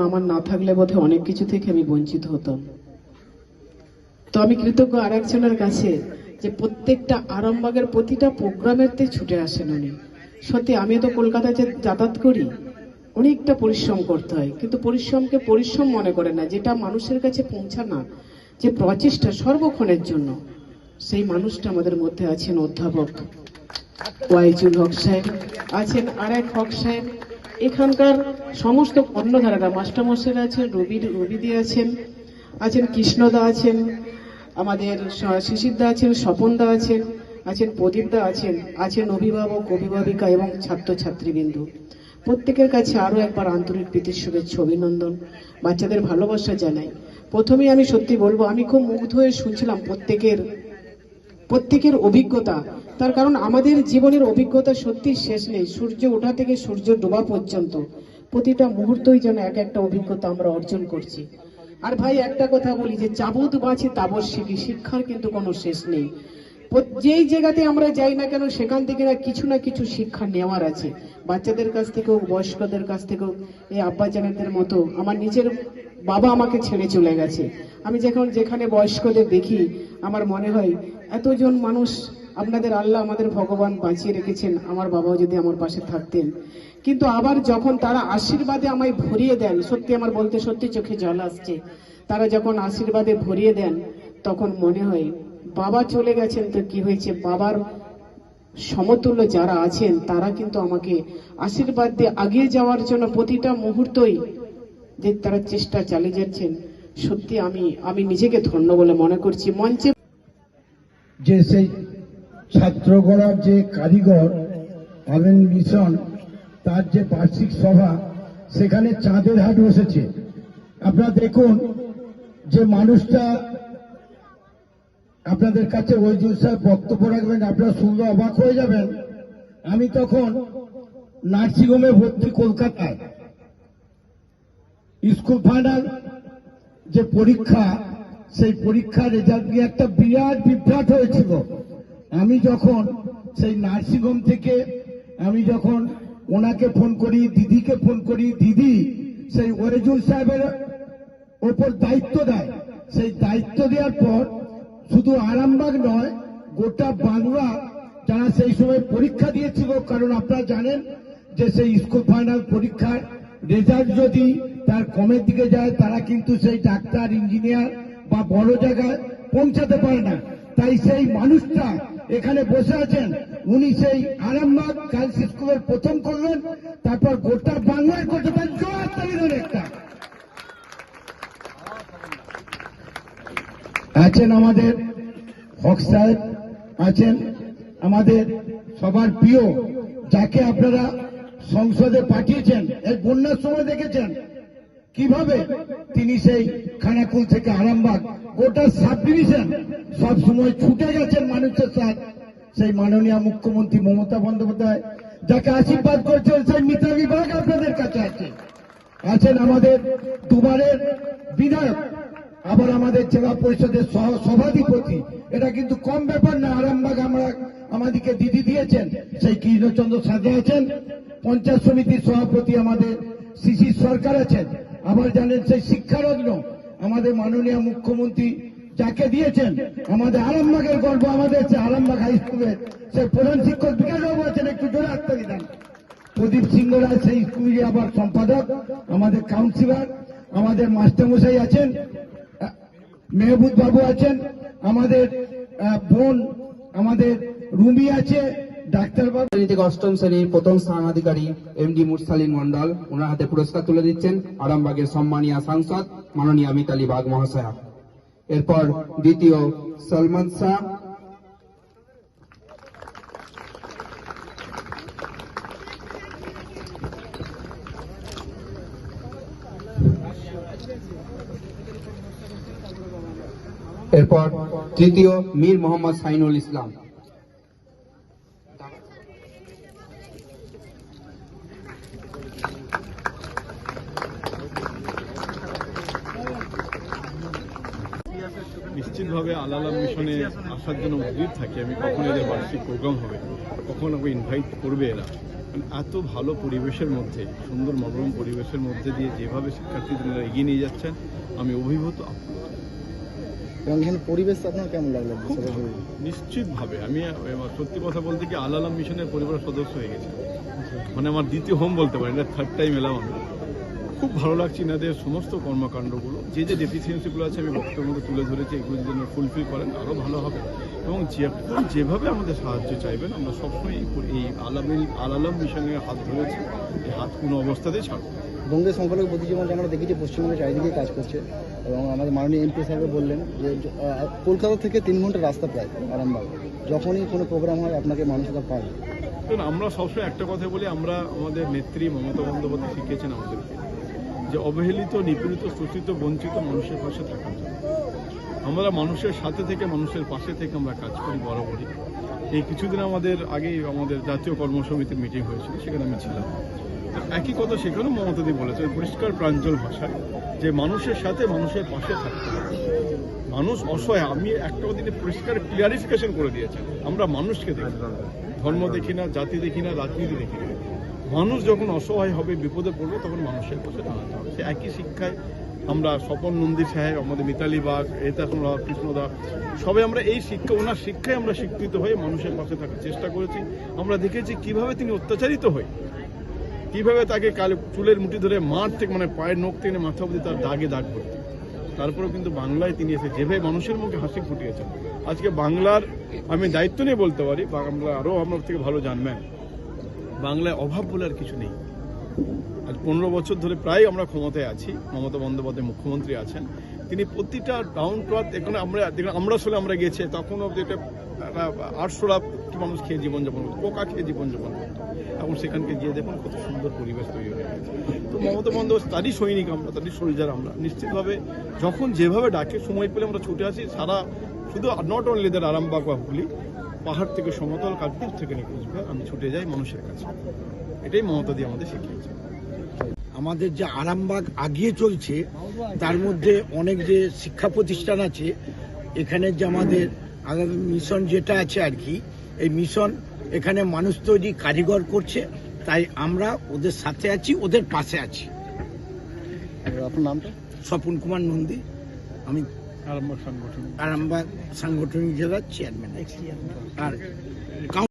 আমার না থাকলে বোধহয় অনেক কিছু থেকে আমি বঞ্চিত হতাম। তো আমি কৃতজ্ঞ আর একজনের কাছে যে প্রত্যেকটা আরামবাগের প্রতিটা প্রোগ্রামেরতে ছুটে আসেন উনি। সত্যি আমি তো কলকাতায় যে যাতায়াত করি, অনেকটা পরিশ্রম করতে হয়। কিন্তু পরিশ্রমকে পরিশ্রম মনে করে না, যেটা মানুষের কাছে পৌঁছানা, যে প্রচেষ্টা সর্বক্ষণের জন্য, সেই মানুষটা আমাদের মধ্যে আছেন অধ্যাপক ওয়াইজুল হক সাহেব, আছেন আর এক হক সাহেব এখানকার সমস্ত কর্ণধারারা মাস্টারমশাইরা আছেন, রবি, রবিদি আছেন আছেন কৃষ্ণদা আছেন, আমাদের শিশিরদা আছেন, স্বপনদা আছেন আছেন প্রদীপদা আছেন আছেন অভিভাবক, অভিভাবিকা এবং ছাত্রছাত্রীবৃন্দ। প্রত্যেকের কাছে আরও একবার আন্তরিক প্রীতির শুভেচ্ছা, অভিনন্দন। বাচ্চাদের ভালোবাসা জানাই। প্রথমেই আমি সত্যি বলব, আমি খুব মুগ্ধ হয়ে শুনছিলাম প্রত্যেকের প্রত্যেকের অভিজ্ঞতা। তার কারণ আমাদের জীবনের অভিজ্ঞতা সত্যি শেষ নেই। সূর্য ওঠা থেকে সূর্য ডোবা পর্যন্ত। প্রতিটা মুহূর্তই যেন এক একটা অভিজ্ঞতা আমরা অর্জন করছি। আর ভাই, একটা কথা বলি যে যাবত বাঁচি তাবৎ শিখি। শিক্ষার কিন্তু কোনো শেষ নেই। যেই জায়গাতে আমরা যাই না কেন, সেখান থেকে না কিছু না কিছু শিক্ষা নেওয়ার আছে। বাচ্চাদের কাছ থেকেও, বয়স্কদের কাছ থেকেও, এই আব্বাজানেদের মতো আমার নিজের বাবা আমাকে ছেড়ে চলে গেছে। আমি যখন যেখানে বয়স্কদের দেখি, আমার মনে হয় এতজন মানুষ আপনাদের আল্লাহ আমাদের ভগবান বাঁচিয়ে রেখেছেন, আমার বাবাও যদি আমার পাশে থাকতেন। কিন্তু আবার যখন তারা আশীর্বাদে আমায় ভরিয়ে দেন, সত্যি আমার বলতে সত্যি চোখে জল আসছে, তারা যখন আশীর্বাদে ভরিয়ে দেন, তখন মনে হয়, বাবা চলে গেছেন তো কি হয়েছে? বাবার সমতুল্য যারা আছেন, তারা কিন্তু আমাকে আশীর্বাদ দিয়ে আগিয়ে যাওয়ার জন্য প্রতিটা মুহূর্তই যে তারা চেষ্টা চালিয়ে যাচ্ছেন, সত্যি আমি আমি নিজেকে ধন্য বলে মনে করছি। মঞ্চে যে সেই ছাত্র গড়ার যে কারিগর আলেন মিশন, তার যে বার্ষিক সভা, সেখানে চাঁদের হাট বসেছে। আপনারা দেখুন যে মানুষটা আপনাদের কাছে ওইজুল সাহেব বক্তব্য রাখবেন, আপনারা শুনলে অবাক হয়ে যাবেন। আমি তখন নার্সিংহোমে ভর্তি কলকাতায়। স্কুল ফাইনাল যে পরীক্ষা সেই পরীক্ষার রেজাল্ট নিয়ে একটা বিরাট বিভ্রাট হয়েছিল। আমি যখন সেই নার্সিংহোম থেকে আমি যখন ওনাকে ফোন করি, দিদিকে ফোন করি, দিদি, সেই ওরেজুল সাহেবের ওপর দায়িত্ব দেয়। সেই দায়িত্ব দেওয়ার পর শুধু আরামবাগ নয়, গোটা বাংলা যারা সেই সময় পরীক্ষা দিয়েছিল, কারণ আপনারা জানেন যে সেই স্কুল ফাইনাল পরীক্ষার রেজাল্ট যদি তার কমের দিকে যায়, তারা কিন্তু সেই ডাক্তার, ইঞ্জিনিয়ার বা বড় জায়গায় পৌঁছাতে পারে না। তাই সেই মানুষটা এখানে বসে আছেন। উনি সেই আরামবাগ গার্লস স্কুলের প্রথম করলেন তারপর গোটা বাংলায় করতে জোয়ার তালিমের একটা। আছেন আমাদের হক সাহেব, আছেন আমাদের সবার প্রিয়, যাকে আপনারা সংসদে পাঠিয়েছেন এই বন্যার সময় দেখেছেন। কীভাবে তিনি সেই খানাকুল থেকে আরামবাগ, গোটা সাব ডিভিশন সব সময় ছুটে গেছেন মানুষের সাথ। সেই মাননীয় মুখ্যমন্ত্রী মমতা বন্দ্যোপাধ্যায়, যাকে আশীর্বাদ করছেন, সেই মিত্র বিভাগ আপনাদের কাছে আছে। আছেন আমাদের দুবারের বিধায়ক, আবার আমাদের জেলা পরিষদের সহ সভাধিপতি। এটা কিন্তু কম ব্যাপার না, আরামবাগ আমরা আমাদেরকে দিদি দিয়েছেন। সেই কৃষ্ণচন্দ্র সাজা আছেন, পঞ্চায়েত সমিতির সভাপতি আমাদের শিশির সরকার আছেন। আবার জানেন সেই শিক্ষারত্ন আমাদের মাননীয় মুখ্যমন্ত্রী যাকে দিয়েছেন আমাদের আরামবাগের গর্ব আমাদের সে আরামবাগ হাই স্কুলের সেই প্রধান শিক্ষক বিকাশবাবু আছেন একটু জোরে হাততালি দেন। প্রদীপ সিংহ রায় সেই স্কুলের আবার সম্পাদক আমাদের কাউন্সিলর আমাদের মাস্টারমশাই আছেন আহ, মেহবুব বাবু আছেন আমাদের বোন আমাদের রুমি আছে অষ্টম শ্রেণির প্রথম স্থানাধিকারী এমডি মুরসালিন মন্ডল, ওনার হাতে পুরস্কার তুলে দিচ্ছেন আরামবাগের সম্মানীয় সাংসদ মাননীয় মিতালি বাগ মহাশয়া। এরপর দ্বিতীয় সলমান শাহ। এরপর তৃতীয় মীর মোহাম্মদ সাইনুল ইসলাম। নিশ্চিতভাবে আলালা মিশনে আসার জন্য উদ্গ্রীব থাকি আমি কখন এদের বার্ষিক প্রোগ্রাম হবে কখন আমাকে ইনভাইট করবে এরা মানে এত ভালো পরিবেশের মধ্যে সুন্দর মনোরম পরিবেশের মধ্যে দিয়ে যেভাবে শিক্ষার্থীদের এগিয়ে নিয়ে যাচ্ছেন আমি অভিভূত আপ্লুত। এবং এখানে পরিবেশ আপনার কেমন লাগল। নিশ্চিতভাবে আমি সত্যি কথা বলতে কি আল আলাম মিশনের পরিবারের সদস্য হয়ে গেছি মানে আমার দ্বিতীয় হোম বলতে পারি না থার্ড টাইম এলাম আমি খুব ভালো লাগছে এনাদের সমস্ত কর্মকাণ্ডগুলো। যে যে ডেফিসিয়েন্সিগুলো আছে আমি বক্তব্যের মধ্যে তুলে ধরেছি এগুলো যেন ফুলফিল করেন আরও ভালো হবে। এবং যখন যেভাবে আমাদের সাহায্য চাইবেন আমরা সবসময় এই আলামিল আল আলম মিশনের হাত ধরেছি এই হাত কোনো অবস্থাতেই ছাড়বো। বঙ্গের সংখ্যালঘু প্রতিজীবন আমরা দেখেছি পশ্চিমবঙ্গের চারিদিকে কাজ করছে এবং আমাদের মাননীয় এমপি সাহেব বললেন যে কলকাতা থেকে তিন ঘণ্টা রাস্তা প্রায় আরামবাগ। যখনই কোনো প্রোগ্রাম হয় আপনাকে মানুষরা পায় আমরা সবসময় একটা কথা বলি আমরা আমাদের নেত্রী মমতা বন্দ্যোপাধ্যায় শিখিয়েছেন আমাদেরকে। যে অবহেলিত, নিপীড়িত, শোষিত, বঞ্চিত মানুষের পাশে থাকার জন্য। আমরা মানুষের সাথে থেকে, মানুষের পাশে থেকে আমরা কাজ করি বরাবরই। এই কিছুদিন আমাদের আগেই আমাদের জাতীয় কর্মসমিতির মিটিং হয়েছিল, সেখানে আমি ছিলাম। একই কথা সেখানেও মমতাদি বলেছে পরিষ্কার প্রাঞ্জল ভাষায় যে মানুষের সাথে মানুষের পাশে থাকতে। মানুষ অসহায়, আমি একটা দিনে পরিষ্কার ক্লিয়ারিফিকেশন করে দিয়েছেন আমরা মানুষকে দেখি ধর্ম দেখি না, জাতি দেখি না, রাজনীতি দেখি না। মানুষ যখন অসহায় হবে, বিপদে পড়বে, তখন মানুষের পাশে দাঁড়াতে হবে। সে একই শিক্ষায় আমরা স্বপন নন্দী সাহেব, আমাদের মিতালি বাগ এতাকুল কৃষ্ণদা সবাই আমরা এই শিক্ষা, ওনার শিক্ষায় আমরা শিক্ষিত হয়ে মানুষের পাশে থাকার চেষ্টা করেছি। আমরা দেখেছি কীভাবে তিনি অত্যাচারিত হয়ে, কীভাবে তাকে কাল চুলের মুঠি ধরে মাঠ থেকে মানে পায়ের নখ থেকে মাথা অবধি তার দাগে দাগ করতে। তারপরেও কিন্তু বাংলায় তিনি এসে যেভাবে মানুষের মুখে হাসি ফুটিয়েছেন। আজকে বাংলার আমি দায়িত্ব নিয়ে বলতে পারি, বা আমরা আরও আমার থেকে ভালো জানবেন। বাংলায় অভাব বলে আর কিছু নেই। আজ পনেরো বছর ধরে প্রায় আমরা ক্ষমতায় আছি, মমতা বন্দ্যোপাধ্যায় মুখ্যমন্ত্রী আছেন। তিনি প্রতিটা ডাউন ক্লথ এখানে আমরা, দেখুন, আমরা আসলে আমরা গেছি তখন অব্দি একটা আটশোরা মানুষ খেয়ে জীবনযাপন করতো, পোকা খেয়ে জীবনযাপন করতো। এখন সেখানকে গিয়ে দেখুন কত সুন্দর পরিবেশ তৈরি হয়ে গেছে। তো মমতা বন্দ্যোপাধ্যায় তারই সৈনিক আমরা, তারই সোলজার আমরা। নিশ্চিতভাবে যখন যেভাবে ডাকে, সময় পেলে আমরা ছুটে আসি, সারা, শুধু নট অনলি দের আরামবাগ বা হুগলি পাহাড় থেকে সমতল কাকদ্বীপ থেকে নিকুচবে আমি ছুটে যাই মানুষের কাছে। এটাই মমতা দিয়ে আমাদের শিখিয়েছে। আমাদের যে আরামবাগ আগিয়ে চলছে তার মধ্যে অনেক যে শিক্ষা প্রতিষ্ঠান আছে এখানে যে আমাদের আগামী মিশন যেটা আছে আর কি এই মিশন এখানে মানুষ তৈরি কারিগর করছে তাই আমরা ওদের সাথে আছি ওদের পাশে আছি। আপনার নামটা? স্বপন কুমার নন্দী আমি আরামবাগ সাংগঠনিক জেলার চেয়ারম্যান আর